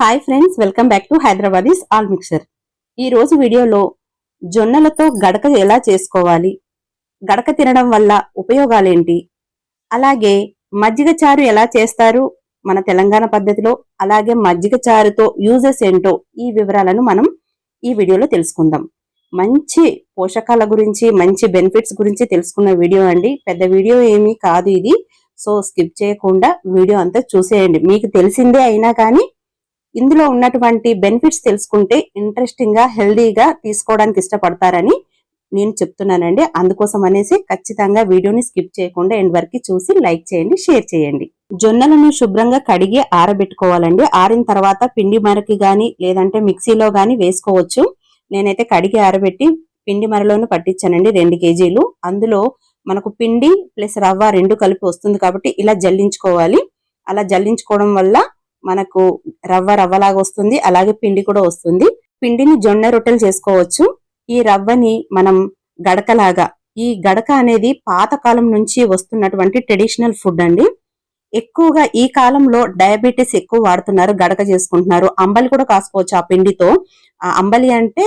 Hi friends welcome back to Hyderabadis all mixer ఈ రోజు వీడియోలో జొన్నలతో గడక ఎలా చేసుకోవాలి? గడక తినడం వల్ల ఉపయోగాలేంటి? అలాగే మజ్జిగ చారు ఎలా చేస్తారు? మన తెలంగాణ పద్ధతిలో అలాగే మజ్జిగ చారుతో యూజెస్ ఏంటో ఈ వివరాలను మనం ఈ వీడియోలో తెలుసుకుందాం. మంచి పోషకాల గురించి మంచి బెనిఫిట్స్ గురించి తెలుసుకున్న వీడియో అండి. పెద్ద వీడియో ఏమీ కాదు ఇది. సో స్కిప్ చేయకుండా వీడియో అంతా చూసేయండి. మీకు తెలిసిందే అయినా కానీ ఇందులో ఉన్నటువంటి బెనిఫిట్స్ తెలుసుకుంటే ఇంట్రెస్టింగ్గా హెల్దీగా తీసుకోవడానికి ఇష్టపడతారని నేను చెప్తున్నానండి. అందుకోసం అనేసి ఖచ్చితంగా వీడియోని స్కిప్ చేయకుండా ఎండ్ వరకు చూసి లైక్ చేయండి షేర్ చేయండి. జొన్నలను శుభ్రంగా కడిగి ఆరబెట్టుకోవాలండి. ఆరిన తర్వాత పిండి మరకి కానీ లేదంటే మిక్సీలో కానీ వేసుకోవచ్చు. నేనైతే కడిగి ఆరబెట్టి పిండి మరలోను పట్టించానండి రెండు కేజీలు. అందులో మనకు పిండి ప్లస్ రవ్వ రెండు కలిపి వస్తుంది కాబట్టి ఇలా జల్లించుకోవాలి. అలా జల్లించుకోవడం వల్ల మనకు రవ్వ రవ్వలాగా వస్తుంది. అలాగే పిండి కూడా వస్తుంది. పిండిని జొన్న రొట్టెలు చేసుకోవచ్చు. ఈ రవ్వని మనం గడకలాగా ఈ గడక అనేది పాతకాలం నుంచి వస్తున్నటువంటి ట్రెడిషనల్ ఫుడ్ అండి. ఎక్కువగా ఈ కాలంలో డయాబెటీస్ ఎక్కువ వాడుతున్నారు గడక చేసుకుంటున్నారు. అంబలి కూడా కాసుకోవచ్చు ఆ పిండితో. ఆ అంబలి అంటే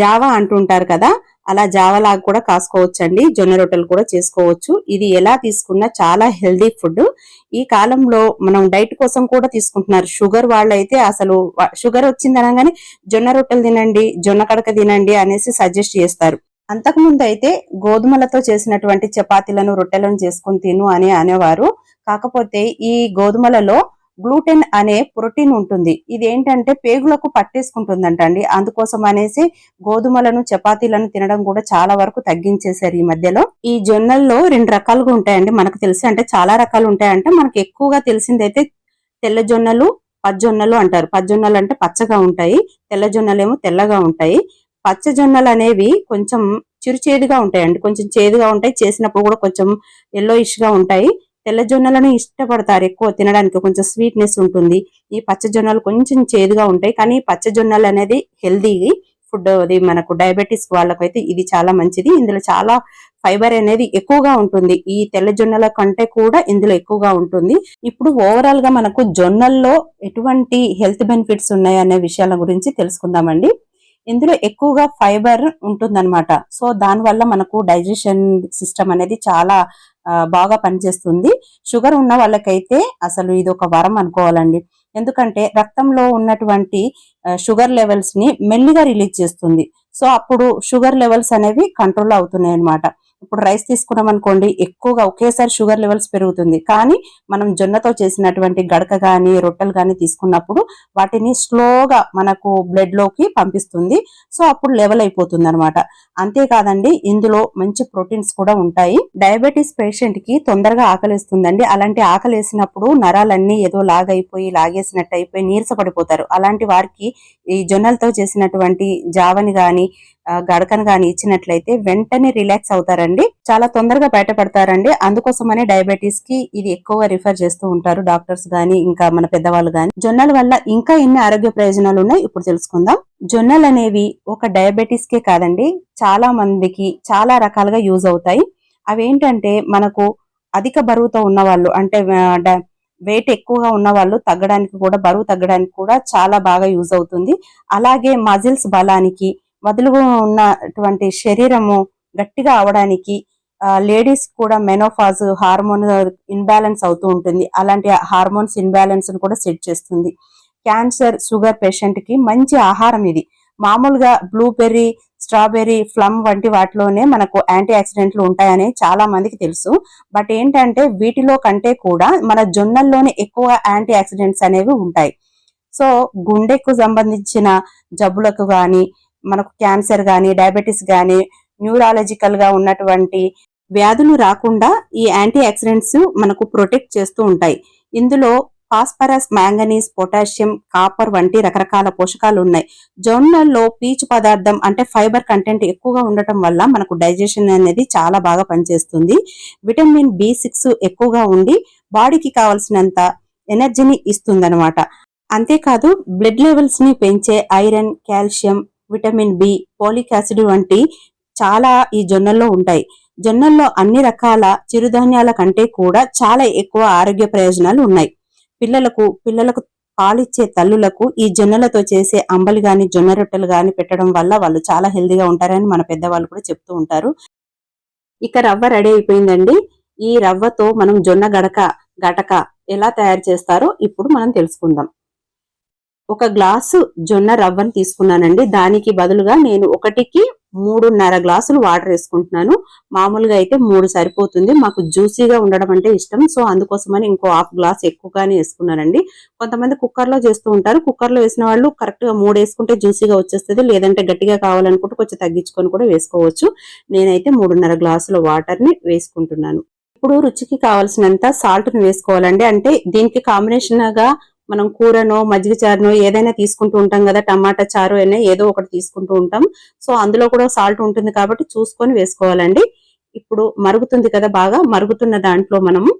జావా అంటుంటారు కదా అలా జావలాగా కూడా కాసుకోవచ్చు అండి జొన్న రొట్టెలు కూడా చేసుకోవచ్చు. ఇది ఎలా తీసుకున్నా చాలా హెల్దీ ఫుడ్. ఈ కాలంలో మనం డైట్ కోసం కూడా తీసుకుంటున్నారు. షుగర్ వాళ్ళైతే అసలు షుగర్ వచ్చింది అనగానే జొన్న రొట్టెలు తినండి జొన్న కడక తినండి అనేసి సజెస్ట్ చేస్తారు. అంతకుముందు అయితే గోధుమలతో చేసినటువంటి చపాతీలను రొట్టెలను చేసుకుని తిను అని అనేవారు. కాకపోతే ఈ గోధుమలలో గ్లూటెన్ అనే ప్రోటీన్ ఉంటుంది. ఇది ఏంటంటే పేగులకు పట్టేసుకుంటుందంట అండి అందుకోసం అనేసి గోధుమలను చపాతీలను తినడం కూడా చాలా వరకు తగ్గించేశారు ఈ మధ్యలో. ఈ జొన్నల్లో రెండు రకాలుగా ఉంటాయండి. మనకు తెలిసి అంటే చాలా రకాలు ఉంటాయంటే మనకు ఎక్కువగా తెలిసిందైతే తెల్ల జొన్నలు పజ్జొన్నలు అంటారు. పజ్జొన్నలు అంటే పచ్చగా ఉంటాయి. తెల్ల జొన్నలేమో తెల్లగా ఉంటాయి. పచ్చ జొన్నలు అనేవి కొంచెం చిరుచేదుగా ఉంటాయండి. కొంచెం చేదుగా ఉంటాయి. చేసినప్పుడు కూడా కొంచెం ఎల్లోయిష్గా ఉంటాయి. తెల్ల జొన్నలను ఇష్టపడతారు ఎక్కువ తినడానికి. కొంచెం స్వీట్నెస్ ఉంటుంది. ఈ పచ్చ జొన్నలు కొంచెం చేదుగా ఉంటాయి. కానీ పచ్చ జొన్నలు అనేది హెల్దీ ఫుడ్ అది మనకు డయాబెటీస్ వాళ్ళకైతే ఇది చాలా మంచిది. ఇందులో చాలా ఫైబర్ అనేది ఎక్కువగా ఉంటుంది. ఈ తెల్ల జొన్నల కంటే కూడా ఇందులో ఎక్కువగా ఉంటుంది. ఇప్పుడు ఓవరాల్గా మనకు జొన్నల్లో ఎటువంటి హెల్త్ బెనిఫిట్స్ ఉన్నాయి అనే విషయాల గురించి తెలుసుకుందామండి. ఇందులో ఎక్కువగా ఫైబర్ ఉంటుందన్నమాట. సో దాని వల్ల మనకు డైజెషన్ సిస్టమ్ అనేది చాలా బాగా పనిచేస్తుంది. షుగర్ ఉన్న వాళ్ళకైతే అసలు ఇది ఒక వరం అనుకోవాలండి. ఎందుకంటే రక్తంలో ఉన్నటువంటి షుగర్ లెవెల్స్ని మెల్లిగా రిలీజ్ చేస్తుంది. సో అప్పుడు షుగర్ లెవెల్స్ అనేవి కంట్రోల్ అవుతున్నాయి అనమాట ఇప్పుడు రైస్ తీసుకున్నాం అనుకోండి ఎక్కువగా ఒకేసారి షుగర్ లెవెల్స్ పెరుగుతుంది. కానీ మనం జొన్నతో చేసినటువంటి గడక కానీ రొట్టెలు కానీ తీసుకున్నప్పుడు వాటిని స్లోగా మనకు బ్లడ్లోకి పంపిస్తుంది. సో అప్పుడు లెవెల్ అయిపోతుంది అనమాట అంతేకాదండి ఇందులో మంచి ప్రోటీన్స్ కూడా ఉంటాయి. డయాబెటీస్ పేషెంట్కి తొందరగా ఆకలిస్తుందండి. అలాంటి ఆకలేసినప్పుడు నరాలన్నీ ఏదో లాగైపోయి లాగేసినట్టు అయిపోయి నీరసపడిపోతారు. అలాంటి వారికి ఈ జొన్నలతో చేసినటువంటి జావని కానీ గడకను కానీ ఇచ్చినట్లయితే వెంటనే రిలాక్స్ అవుతారండి. చాలా తొందరగా బయటపడతారండి. అందుకోసమనే డయాబెటీస్కి ఇది ఎక్కువగా రిఫర్ చేస్తూ ఉంటారు డాక్టర్స్ గాని ఇంకా మన పెద్దవాళ్ళు గాని. జొన్నల వల్ల ఇంకా ఎన్ని ఆరోగ్య ప్రయోజనాలు ఉన్నాయి ఇప్పుడు తెలుసుకుందాం. జొన్నలు అనేవి ఒక డయాబెటీస్ కే కాదండి చాలా మందికి చాలా రకాలుగా యూజ్ అవుతాయి. అవి ఏంటంటే మనకు అధిక బరువుతో ఉన్న వాళ్ళు అంటే వెయిట్ ఎక్కువగా ఉన్న వాళ్ళు తగ్గడానికి కూడా బరువు తగ్గడానికి కూడా చాలా బాగా యూజ్ అవుతుంది. అలాగే మజిల్స్ బలానికి వదులుగా ఉన్నటువంటి శరీరము గట్టిగా అవడానికి లేడీస్ కూడా మెనోఫాజ్ హార్మోన్ ఇన్బ్యాలెన్స్ అవుతూ ఉంటుంది. అలాంటి హార్మోన్స్ ఇన్బ్యాలెన్స్ కూడా సెట్ చేస్తుంది. క్యాన్సర్ షుగర్ పేషెంట్కి మంచి ఆహారం ఇది. మామూలుగా బ్లూబెర్రీ స్ట్రాబెర్రీ ఫ్లమ్ వంటి వాటిలోనే మనకు యాంటీ ఆక్సిడెంట్లు ఉంటాయని చాలా మందికి తెలుసు. బట్ ఏంటంటే వీటిలో కంటే కూడా మన జొన్నల్లోనే ఎక్కువ యాంటీ ఆక్సిడెంట్స్ అనేవి ఉంటాయి. సో గుండెకు సంబంధించిన జబ్బులకు కానీ మనకు క్యాన్సర్ కానీ డయాబెటీస్ కానీ న్యూరాలజికల్గా ఉన్నటువంటి వ్యాధులు రాకుండా ఈ యాంటీ ఆక్సిడెంట్స్ మనకు ప్రొటెక్ట్ చేస్తూ ఉంటాయి. ఇందులో ఫాస్ఫరస్ మ్యాంగనీస్ పొటాషియం కాపర్ వంటి రకరకాల పోషకాలు ఉన్నాయి. జొన్నల్లో పీచు పదార్థం అంటే ఫైబర్ కంటెంట్ ఎక్కువగా ఉండటం వల్ల మనకు డైజెషన్ అనేది చాలా బాగా పనిచేస్తుంది. విటమిన్ బి సిక్స్ ఎక్కువగా ఉండి బాడీకి కావలసినంత ఎనర్జీని ఇస్తుందన్నమాట. అంతేకాదు బ్లడ్ లెవెల్స్ని పెంచే iron calcium vitamin B folic acid వంటి చాలా ఈ జొన్నల్లో ఉంటాయి. జొన్నల్లో అన్ని రకాల చిరుధాన్యాల కంటే కూడా చాలా ఎక్కువ ఆరోగ్య ప్రయోజనాలు ఉన్నాయి. పిల్లలకు పిల్లలకు పాలిచ్చే తల్లులకు ఈ జొన్నలతో చేసే అంబలి గాని జొన్న రొట్టెలు గాని పెట్టడం వల్ల వాళ్ళు చాలా హెల్దీగా ఉంటారని మన పెద్దవాళ్ళు కూడా చెప్తూ ఉంటారు. ఇక రవ్వ రెడీ అయిపోయిందండి. ఈ రవ్వతో మనం జొన్న గడక గటక ఎలా తయారు చేస్తారో ఇప్పుడు మనం తెలుసుకుందాం. ఒక గ్లాసు జొన్న రవ్వను తీసుకున్నానండి. దానికి బదులుగా నేను ఒకటికి మూడున్నర గ్లాసులు వాటర్ వేసుకుంటున్నాను. మామూలుగా అయితే మూడు సరిపోతుంది. మాకు జ్యూసీగా ఉండడం అంటే ఇష్టం. సో అందుకోసమని ఇంకో హాఫ్ గ్లాస్ ఎక్కువగానే వేసుకున్నానండి. కొంతమంది కుక్కర్లో చేస్తూ ఉంటారు. కుక్కర్లో వేసిన వాళ్ళు కరెక్ట్గా మూడు వేసుకుంటే జ్యూసీగా వచ్చేస్తుంది. లేదంటే గట్టిగా కావాలనుకుంటే కొంచెం తగ్గించుకొని కూడా వేసుకోవచ్చు. నేనైతే మూడున్నర గ్లాసుల వాటర్ని వేసుకుంటున్నాను. ఇప్పుడు రుచికి కావాల్సినంత సాల్ట్ని వేసుకోవాలండి. అంటే దీనికి కాంబినేషన్గా మనం కూరనో మజ్జిగ చారునో ఏదైనా తీసుకుంటూ ఉంటాం కదా టమాటా చారు అయినా ఏదో ఒకటి తీసుకుంటూ ఉంటాం. సో అందులో కూడా సాల్ట్ ఉంటుంది కాబట్టి చూసుకొని వేసుకోవాలండి. ఇప్పుడు మరుగుతుంది కదా బాగా మరుగుతున్న దాంట్లో మనము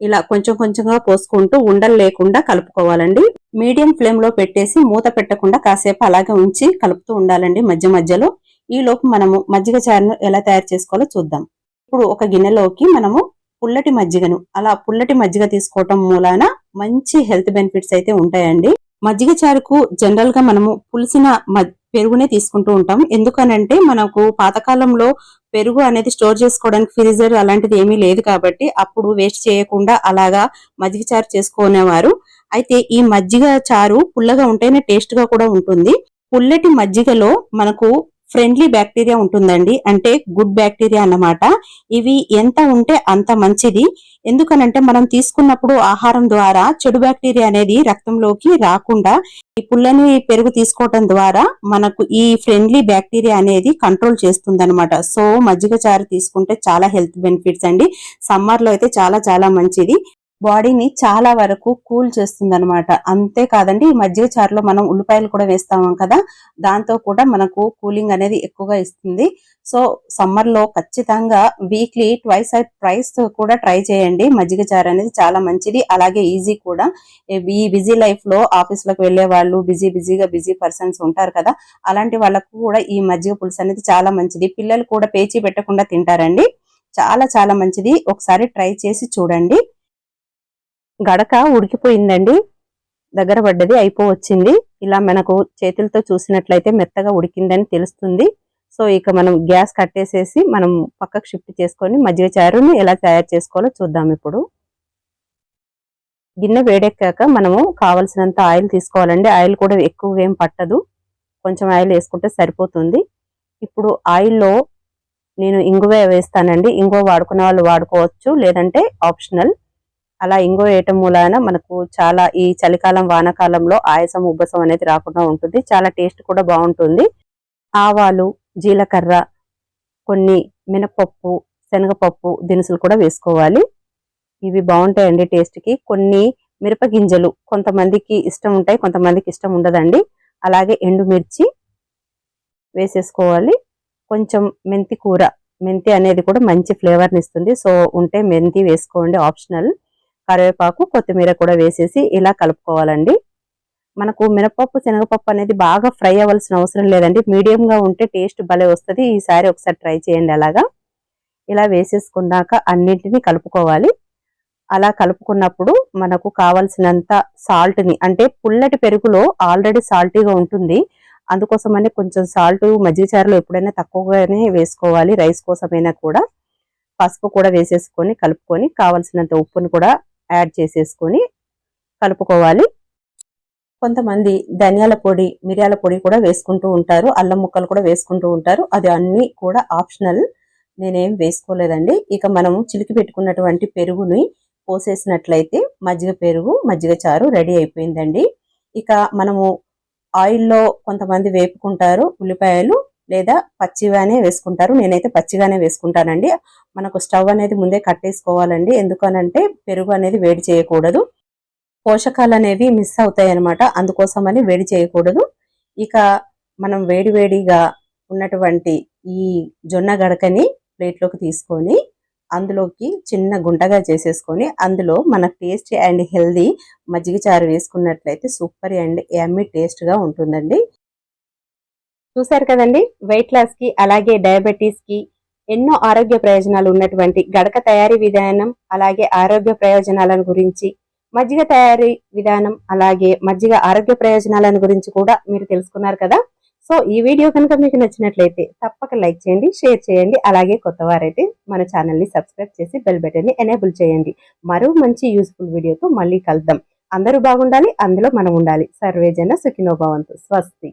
ఇలా కొంచెం కొంచెంగా పోసుకుంటూ ఉండలు లేకుండా కలుపుకోవాలండి. మీడియం ఫ్లేమ్లో పెట్టేసి మూత పెట్టకుండా కాసేపు అలాగే ఉంచి కలుపుతూ ఉండాలండి మధ్య మధ్యలో. ఈ లోపు మనము మజ్జిగ చారును ఎలా తయారు చేసుకోవాలో చూద్దాం. ఇప్పుడు ఒక గిన్నెలోకి మనము పుల్లటి మజ్జిగను అలా పుల్లటి మజ్జిగ తీసుకోవటం మూలాన మంచి హెల్త్ బెనిఫిట్స్ అయితే ఉంటాయండి. మజ్జిగ చారుకు జనరల్గా మనము పులిసిన పెరుగునే తీసుకుంటూ ఉంటాం. ఎందుకనంటే మనకు పాతకాలంలో పెరుగు అనేది స్టోర్ చేసుకోవడానికి ఫ్రీజర్ అలాంటిది ఏమీ లేదు కాబట్టి అప్పుడు వేస్ట్ చేయకుండా అలాగా మజ్జిగ చారు చేసుకునేవారు. అయితే ఈ మజ్జిగ చారు పుల్లగా ఉంటేనే టేస్ట్గా కూడా ఉంటుంది. పుల్లటి మజ్జిగలో మనకు ఫ్రెండ్లీ బ్యాక్టీరియా ఉంటుందండి. అంటే గుడ్ బ్యాక్టీరియా అన్నమాట. ఇవి ఎంత ఉంటే అంత మంచిది. ఎందుకనంటే మనం తీసుకున్నప్పుడు ఆహారం ద్వారా చెడు బ్యాక్టీరియా అనేది రక్తంలోకి రాకుండా ఈ పుల్లని పెరుగు తీసుకోవటం ద్వారా మనకు ఈ ఫ్రెండ్లీ బ్యాక్టీరియా అనేది కంట్రోల్ చేస్తుంది అనమాట సో మజ్జిగ చారు తీసుకుంటే చాలా హెల్త్ బెనిఫిట్స్ అండి. సమ్మర్లో అయితే చాలా చాలా మంచిది. బాడీని చాలా వరకు కూల్ చేస్తుంది అనమాట అంతేకాదండి ఈ మజ్జిగ చారులో మనం ఉల్లిపాయలు కూడా వేస్తాం కదా దాంతో కూడా మనకు కూలింగ్ అనేది ఎక్కువగా ఇస్తుంది. సో సమ్మర్లో ఖచ్చితంగా వీక్లీ ట్వైస్ ప్రైస్ కూడా ట్రై చేయండి. మజ్జిగ చారు అనేది చాలా మంచిది అలాగే ఈజీ కూడా. ఈ బిజీ లైఫ్లో ఆఫీస్ వెళ్ళే వాళ్ళు బిజీ బిజీగా బిజీ పర్సన్స్ ఉంటారు కదా అలాంటి వాళ్ళకు కూడా ఈ మజ్జిగ పులుసు అనేది చాలా మంచిది. పిల్లలు కూడా పేచీ పెట్టకుండా తింటారండి. చాలా చాలా మంచిది. ఒకసారి ట్రై చేసి చూడండి. గడక ఉడికిపోయిందండి. దగ్గర పడ్డది అయిపోవచ్చింది. ఇలా మనకు చేతులతో చూసినట్లయితే మెత్తగా ఉడికిందని తెలుస్తుంది. సో ఇక మనం గ్యాస్ కట్టేసేసి మనం పక్కకు షిఫ్ట్ చేసుకొని మజ్జిగ చారుని ఎలా తయారు చేసుకోవాలో చూద్దాం ఇప్పుడు. గిన్నె వేడెక్కాక మనము కావలసినంత ఆయిల్ తీసుకోవాలండి. ఆయిల్ కూడా ఎక్కువగా ఏం పట్టదు. కొంచెం ఆయిల్ వేసుకుంటే సరిపోతుంది. ఇప్పుడు ఆయిల్లో నేను ఇంగువ వేస్తానండి. ఇంగువ వాడుకునే వాళ్ళు వాడుకోవచ్చు. లేదంటే ఆప్షనల్. అలా ఇంగో వేయటం మూలాన మనకు చాలా ఈ చలికాలం వానాకాలంలో ఆయాసం ఉబ్బసం అనేది రాకుండా ఉంటుంది. చాలా టేస్ట్ కూడా బాగుంటుంది. ఆవాలు జీలకర్ర కొన్ని మినపప్పు శనగపప్పు దినుసులు కూడా వేసుకోవాలి. ఇవి బాగుంటాయండి టేస్ట్కి. కొన్ని మిరపగింజలు కొంతమందికి ఇష్టం ఉంటాయి కొంతమందికి ఇష్టం ఉండదండి. అలాగే ఎండుమిర్చి వేసేసుకోవాలి. కొంచెం మెంతి కూర మెంతి అనేది కూడా మంచి ఫ్లేవర్ని ఇస్తుంది. సో ఉంటే మెంతి వేసుకోండి ఆప్షనల్. కరివేపాకు కొత్తిమీర కూడా వేసేసి ఇలా కలుపుకోవాలండి. మనకు మినపప్పు శనగపప్పు అనేది బాగా ఫ్రై అవ్వాల్సిన అవసరం లేదండి. మీడియంగా ఉంటే టేస్ట్ భలే వస్తుంది. ఈసారి ఒకసారి ట్రై చేయండి అలాగా. ఇలా వేసేసుకున్నాక అన్నింటినీ కలుపుకోవాలి. అలా కలుపుకున్నప్పుడు మనకు కావలసినంత సాల్ట్ని అంటే పుల్లటి పెరుగులో ఆల్రెడీ సాల్టీగా ఉంటుంది. అందుకోసమని కొంచెం సాల్ట్ మజ్జిగ చారులో ఎప్పుడైనా తక్కువగానే వేసుకోవాలి రైస్ కోసమైనా కూడా. పసుపు కూడా వేసేసుకొని కలుపుకొని కావలసినంత ఉప్పును కూడా యాడ్ చేసేసుకొని కలుపుకోవాలి. కొంతమంది ధనియాల పొడి మిరియాల పొడి కూడా వేసుకుంటూ ఉంటారు. అల్లం ముక్కలు కూడా వేసుకుంటూ ఉంటారు. అది అన్ని కూడా ఆప్షనల్. నేనేం వేసుకోలేదండి. ఇక మనము చిలికి పెట్టుకున్నటువంటి పెరుగుని పోసేసినట్లయితే మజ్జిగ పెరుగు మజ్జిగ చారు రెడీ అయిపోయిందండి. ఇక మనము ఆయిల్లో కొంతమంది వేపుకుంటారు ఉల్లిపాయలు. లేదా పచ్చిగానే వేసుకుంటారు. నేనైతే పచ్చిగానే వేసుకుంటానండి. మనకు స్టవ్ అనేది ముందే కట్టేసుకోవాలండి. ఎందుకనంటే పెరుగు అనేది వేడి చేయకూడదు. పోషకాలు అనేవి మిస్ అవుతాయి అనమాట అందుకోసమని వేడి చేయకూడదు. ఇక మనం వేడి వేడిగా ఉన్నటువంటి ఈ జొన్న గడకని ప్లేట్లోకి తీసుకొని అందులోకి చిన్న గుంటగా చేసేసుకొని అందులో మన టేస్ట్ అండ్ హెల్దీ మజ్జిగ చారు వేసుకున్నట్లయితే సూపర్ అండ్ ఎమ్మి టేస్ట్గా ఉంటుందండి. చూశారు కదండి వెయిట్ లాస్కి అలాగే డయాబెటీస్కి ఎన్నో ఆరోగ్య ప్రయోజనాలు ఉన్నటువంటి గడక తయారీ విధానం అలాగే ఆరోగ్య ప్రయోజనాల గురించి మజ్జిగ తయారీ విధానం అలాగే మజ్జిగ ఆరోగ్య ప్రయోజనాలను గురించి కూడా మీరు తెలుసుకున్నారు కదా. సో ఈ వీడియో కనుక మీకు నచ్చినట్లయితే తప్పక లైక్ చేయండి షేర్ చేయండి అలాగే కొత్త వారైతే మన ఛానల్ని సబ్స్క్రైబ్ చేసి బెల్ బటన్ని ఎనేబుల్ చేయండి. మరో మంచి యూస్ఫుల్ వీడియోతో మళ్ళీ కలుద్దాం. అందరూ బాగుండాలి అందులో మనం ఉండాలి. సర్వేజన సుఖినోభవంతు స్వస్తి.